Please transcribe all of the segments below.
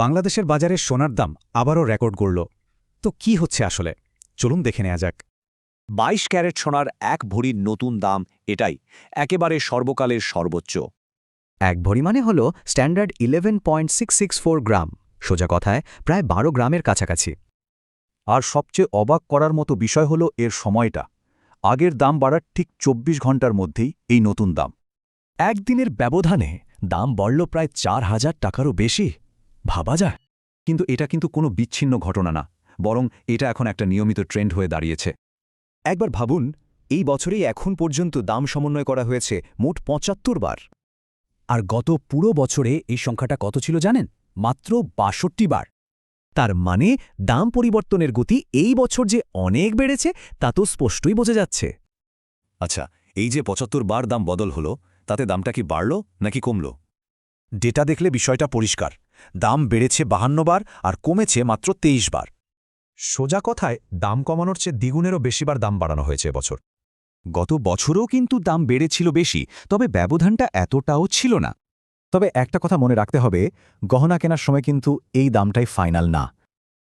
বাংলাদেশের বাজারে সোনার দাম আবারও রেকর্ড গড়ল। তো কি হচ্ছে আসলে? চলুন দেখে নেওয়া যাক। বাইশ ক্যারেট সোনার এক ভরির নতুন দাম এটাই, একেবারে সর্বকালের সর্বোচ্চ। এক ভরি মানে হল standard eleven point six six four gram, সোজা কথায় প্রায় বারো গ্রামের কাছাকাছি। আর সবচেয়ে অবাক করার মতো বিষয় হল এর সময়টা। আগের দাম বাড়ার ঠিক ২৪ ঘণ্টার মধ্যেই এই নতুন দাম। একদিনের ব্যবধানে দাম বাড়ল প্রায় চার হাজার টাকারও বেশি। ভাবা যায়? কিন্তু এটা কিন্তু কোনো বিচ্ছিন্ন ঘটনা না, বরং এটা এখন একটা নিয়মিত ট্রেন্ড হয়ে দাঁড়িয়েছে। একবার ভাবুন, এই বছরেই এখন পর্যন্ত দাম সমন্বয় করা হয়েছে মোট পঁচাত্তর বার। আর গত পুরো বছরে এই সংখ্যাটা কত ছিল জানেন? মাত্র বাষট্টি বার। তার মানে দাম পরিবর্তনের গতি এই বছর যে অনেক বেড়েছে, তা তো স্পষ্টই বোঝা যাচ্ছে। আচ্ছা এই যে পঁচাত্তর বার দাম বদল হলো, তাতে দামটা কি বাড়ল নাকি কমল? ডেটা দেখলে বিষয়টা পরিষ্কার। দাম বেড়েছে বাহান্ন বার আর কমেছে মাত্র তেইশ বার। সোজা কথায়, দাম কমানোর চেয়ে দ্বিগুণেরও বেশিবার দাম বাড়ানো হয়েছে এবছর। গত বছরও কিন্তু দাম বেড়েছিল বেশি, তবে ব্যবধানটা এতটাও ছিল না। তবে একটা কথা মনে রাখতে হবে, গহনা কেনার সময় কিন্তু এই দামটাই ফাইনাল না।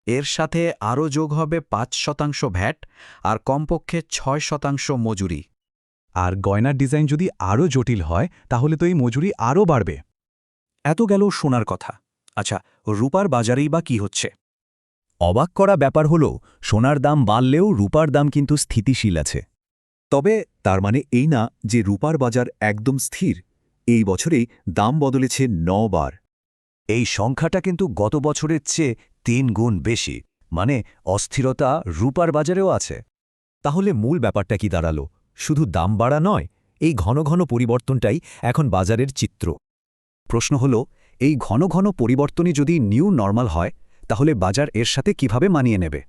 এর সাথে আরও যোগ হবে পাঁচ শতাংশ ভ্যাট আর কমপক্ষে ছয় শতাংশ মজুরি। আর গয়নার ডিজাইন যদি আরও জটিল হয়, তাহলে তো এই মজুরি আরও বাড়বে। এত গেল সোনার কথা। আচ্ছা রূপার বাজারেই বা কি হচ্ছে? অবাক করা ব্যাপার হল, সোনার দাম বাড়লেও রূপার দাম কিন্তু স্থিতিশীল আছে। তবে তার মানে এই না যে রূপার বাজার একদম স্থির, এই বছরেই দাম বদলেছে বার এই সংখ্যাটা কিন্তু গত বছরের চেয়ে তিন গুণ বেশি মানে অস্থিরতা রূপার বাজারেও আছে। তাহলে মূল ব্যাপারটা কি দাঁড়াল? শুধু দাম বাড়া নয়, এই ঘন ঘন পরিবর্তনটাই এখন বাজারের চিত্র। প্রশ্ন হল এই ঘন ঘন পরিবর্তনই যদি নিউ নর্মাল হয়, তাহলে বাজার এর সাথে কীভাবে মানিয়ে নেবে?